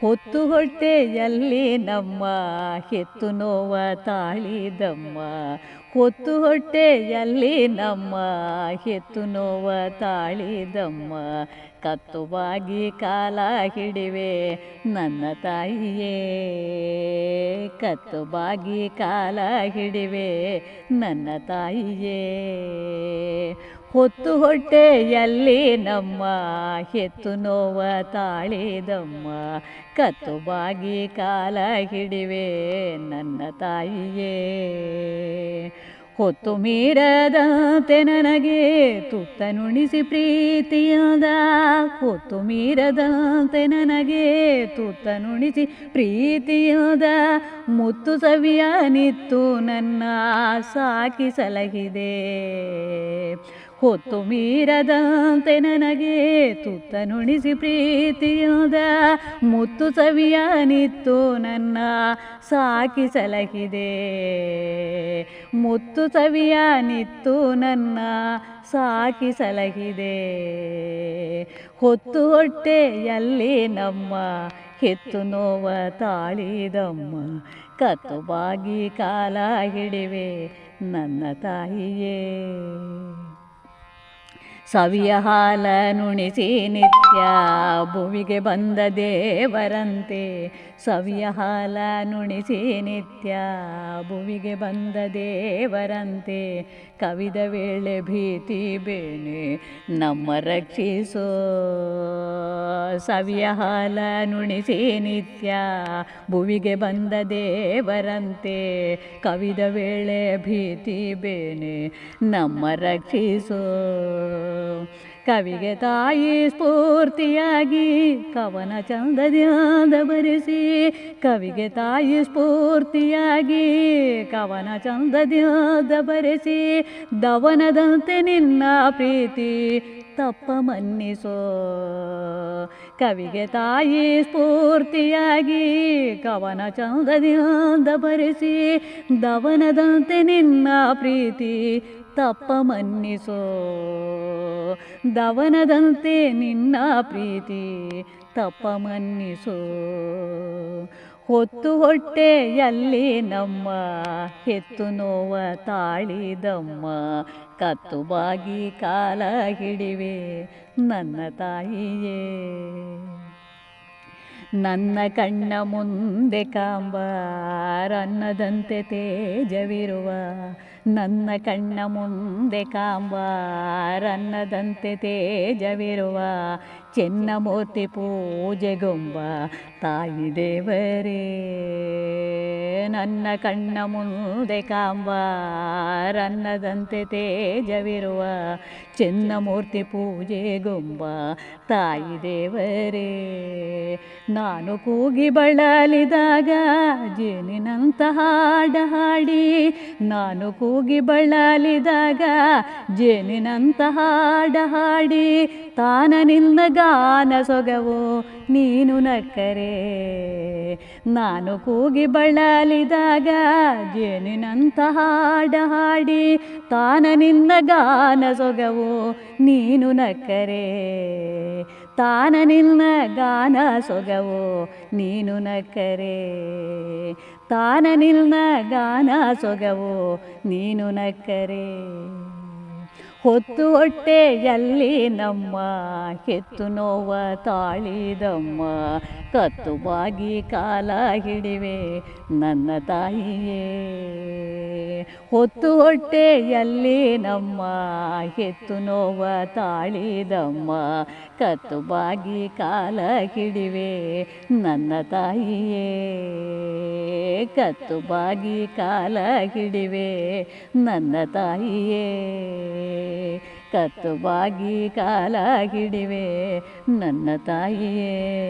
ಹೊತ್ತು ಹೊಟ್ಟೆಯಲ್ಲಿ ನಮ್ಮ ಹೆತ್ತು ನೋವ ತಾಳಿದಮ್ಮ. ಹೊತ್ತು ಹೊಟ್ಟೆಯಲ್ಲಿ ನಮ್ಮ ಹೆತ್ತು ನೋವ ತಾಳಿದಮ್ಮ. ಕತ್ತುವಾಗಿ ಕಾಲ ಹಿಡಿವೆ ನನ್ನ ತಾಯಿಯೇ. ಕತ್ತುವಾಗಿ ಕಾಲ ಹಿಡಿವೆ ನನ್ನ ತಾಯಿಯೇ. ಹೊತ್ತು ಹೊಟ್ಟೆಯಲ್ಲಿ ನಮ್ಮ ಹೆತ್ತು ನೋವ ತಾಳಿದಮ್ಮ. ಕತ್ತುಬಾಗಿ ಕಾಲ ಹಿಡಿವೆ ನನ್ನ ತಾಯಿಯೇ. ಹೊತ್ತು ಮೀರದಂತೆ ನನಗೆ ತುತ್ತ ನುಣಿಸಿ ಪ್ರೀತಿಯಾದ. ಹೊತ್ತು ಮೀರದಂತೆ ನನಗೆ ತುತ್ತ ನುಣಿಸಿ ಪ್ರೀತಿಯಾದ. ಮುತ್ತು ಸವಿಯ ನಿತ್ತು ನನ್ನ ಸಾಕಿ ಸಲಹಿದೆ. ಹೊತ್ತು ಮೀರದಂತೆ ನನಗೆ ತುತ್ತ ನುಣಿಸಿ ಪ್ರೀತಿಯಾದ ಮುತ್ತು ಸವಿಯ ನಿತ್ತು ನನ್ನ ಸಾಕಿ ಸಲಹಿದೆ ಮುತ್ತು ಸವಿಯ ನಿತ್ತು ನನ್ನ ಸಾಕಿ ಸಲಹಿದೆ ಹೊತ್ತು ಹೊಟ್ಟೆಯಲ್ಲಿ ನಮ್ಮ ಕೆತ್ತು ನೋವ ತಾಳಿದಮ್ಮ, ಕತ್ತುಬಾಗಿ ಕಾಲ ಹಿಡಿವೆ ನನ್ನ ತಾಯಿಯೇ. ಸವಿಯ ಹಾಲ ನುಣಿಸಿ ನಿತ್ಯ ಭುವಿಗೆ ಬಂದ ದೇವರಂತೆ. ಸವಿಯ ಹಾಲ ನುಣಿಸಿ ನಿತ್ಯ ಭುವಿಗೆ ಬಂದ ದೇವರಂತೆ. ಕವಿದ ವೇಳೆ ಭೀತಿ ಬೇಣೆ ನಮ್ಮ ರಕ್ಷಿಸೋ. ಸವಿಯ ಹಾಲ ನುಣಿಸಿ ನಿತ್ಯ ಭುವಿಗೆ ಬಂದ ದೇವರಂತೆ. ಕವಿದ ವೇಳೆ ಭೀತಿ ಬೇನೆ ನಮ್ಮ ರಕ್ಷಿಸೋ. ಕವಿಗೆ ತಾಯಿ ಸ್ಫೂರ್ತಿಯಾಗಿ, ಕವನ ಚಂದದಿಂದ ಬರೆಸಿ. ಕವಿಗೆ ತಾಯಿ ಸ್ಫೂರ್ತಿಯಾಗಿ, ಕವನ ಚಂದದಿಂದ ಬರೆಸಿ. ದವನದಂತೆ ನಿನ್ನ ಪ್ರೀತಿ ತಪ್ಪ ಮನ್ನಿಸೋ. ಕವಿಗೆ ತಾಯಿ ಸ್ಫೂರ್ತಿಯಾಗಿ, ಕವನ ಚಂದದಿಂದ ಬರೆಸಿ. ದವನದಂತೆ ನಿನ್ನ ಪ್ರೀತಿ ತಪ್ಪ ಮನ್ನಿಸೋ ದವನದಂತೆ ನಿನ್ನ ಪ್ರೀತಿ ತಪ್ಪ ಮನ್ನಿಸೋ ಹೊತ್ತು ಹೊಟ್ಟೆಯಲ್ಲಿ ನಮ್ಮ ಹೆತ್ತು ನೋವ ತಾಳಿದಮ್ಮ. ಕತ್ತು ಬಾಗಿ ಕಾಲ ಹಿಡಿವೆ ನನ್ನ ತಾಯಿಯೇ. ನನ್ನ ಕಣ್ಣ ಮುಂದೆ ಕಾಂಬಾರನ್ನದಂತೆ ತೇಜವಿರುವ. ನನ್ನ ಕಣ್ಣ ಮುಂದೆ ಕಾಂಬಾರನ್ನದಂತೆ ತೇಜವಿರುವ. ಚೆನ್ನಮೂರ್ತಿ ಪೂಜೆಗೊಂಬ ತಾಯಿ ದೇವರೇ. ನನ್ನ ಕಣ್ಣ ಮುಂದೆ ಕಾಂಬಾರನ್ನದಂತೆ ತೇಜವಿರುವ ಚೆನ್ನಮೂರ್ತಿ ಪೂಜೆಗೊಂಬ ತಾಯಿ ದೇವರೇ, ನಾನು ಕೂಗಿ ಬಳಲಿದಾಗ ಜೇನಿನಂತ ಹಾಡ ಹಾಡಿ, ನಾನು ಕೂಗಿ ಬಳಲಿದಾಗ ಜೇನಿನಂತ ಹಾಡ ಹಾಡಿ, ತಾನ ನಿನ್ನ ಗಾನ ಸೊಗವು ನೀನು ನಕ್ಕರೆ, ನಾನು ಕೂಗಿ ಬಳಲಿದಾಗ ಜೇನಿನಂತ ಹಾಡ ಹಾಡಿ ತಾನ ನಿನ್ನ ಗಾನ ಸೊಗವು ನೀನು ನಕ್ಕರೆ. ತಾನ ನಿನ್ನ ಗಾನ ಸೊಗವು ನೀನು ನಕ್ಕರೆ. ತಾನ ನಿನ್ನ ಗಾನ ಸೊಗವು ನೀನು ನಕ್ಕರೆ. ಹೊತ್ತು ಹೊಟ್ಟೆಯಲ್ಲಿ ನಮ್ಮ ಕೆತ್ತು ನೋವ ತಾಳಿದಮ್ಮ. ಕತ್ತು ಬಾಗಿ ಕಾಲ ಹಿಡಿವೆ ನನ್ನ ತಾಯಿಯೇ. ಹೊತ್ತು ಹೊಟ್ಟೆಯಲ್ಲಿ ನಮ್ಮ ಕೆತ್ತು ನೋವ ತಾಳಿದಮ್ಮ. ಕತ್ತು ಬಾಗಿ ಕಾಲ ಹಿಡಿವೆ ನನ್ನ ತಾಯಿಯೇ. ಕತ್ತು ಬಾಗಿ ಕಾಲ ಹಿಡಿವೆ ನನ್ನ ತಾಯಿಯೇ. ಕತ್ತುಬಾಗಿ ಕಾಲ ಹಿಡಿವೆ ನನ್ನ ತಾಯಿಯೇ.